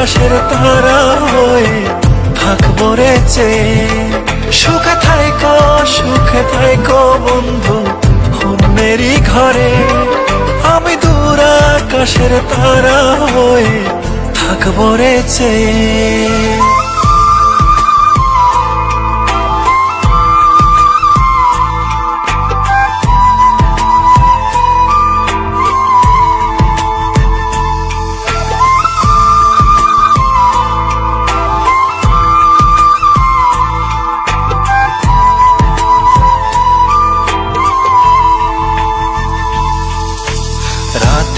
আকাশের তারা হয়ে থাকব রে চেয়ে সুখে থাইকো সুখে থাইকো বন্ধু, অন্যেরই ঘরে। আমি দূর আকাশের তারা হয়ে থাকব রে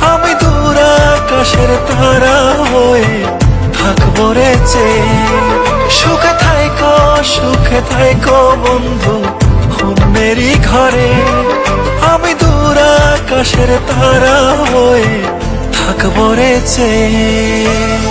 আমি দূর আকাশের তারা হয়ে থাকব রে সুখে থাইকো সুখে থাইকো বন্ধু মেরি ঘরে। আমি দূর আকাশের তারা হই থাকব রে চেয়ে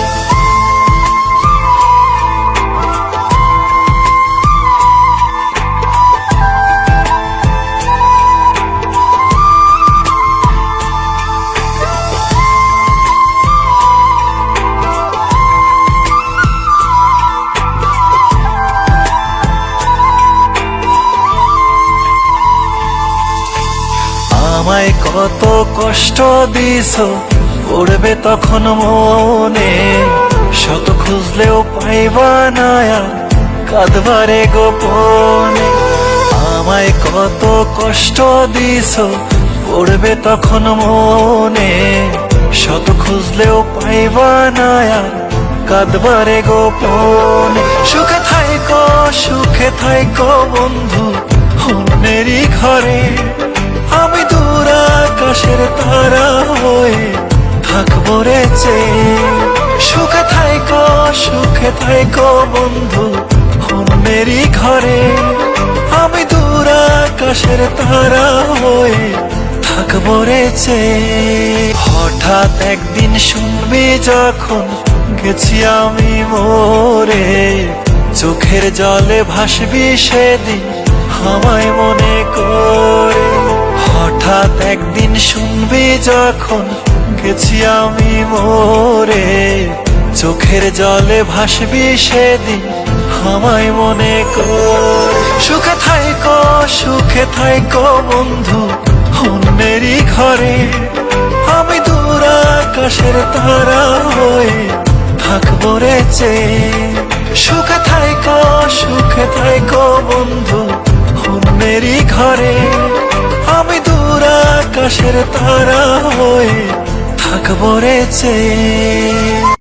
আমায় কত কষ্ট দিছ, পড়বে তখন মনে। শত খুঁজলেও পাইবা না আর, কাঁদবারে গোপনে। আমায় কত কষ্ট দিছ, পড়বে তখন মনে। শত খুঁজলেও পাইবা না আর, কাঁদবারে গোপনে। সুখে থাইকো সুখে থাইকো বন্ধু, অন্যেরই ঘরে। আকাশের তারা হয়ে থাকব রে সুখে থাইকো সুখে থাইকো বন্ধু অন্যেরই ঘরে। আমি দূর আকাশের তারা হয়ে থাকব রে হঠাৎ একদিন শুনবি যখন গেছি আমি মোরে, চোখের জলে ভাসবি সেদিন, আমায় মনে করে একদিন শুনবি যখন, গেছি আমি মোরে। চোখের জলে ভাসবি সেদিন, আমায় মনে কর। সুখে থাইকো সুখে থাইকো বন্ধু, অন্যেরই ঘরে। আমি দূর আকাশের তারা হয়ে থাকব রে চেয়ে। সুখে থাইকো সুখে থাইকো বন্ধু, অন্যেরই ঘরে। আমি দূর আকাশের তারা হয়ে থাকব রে চেয়ে।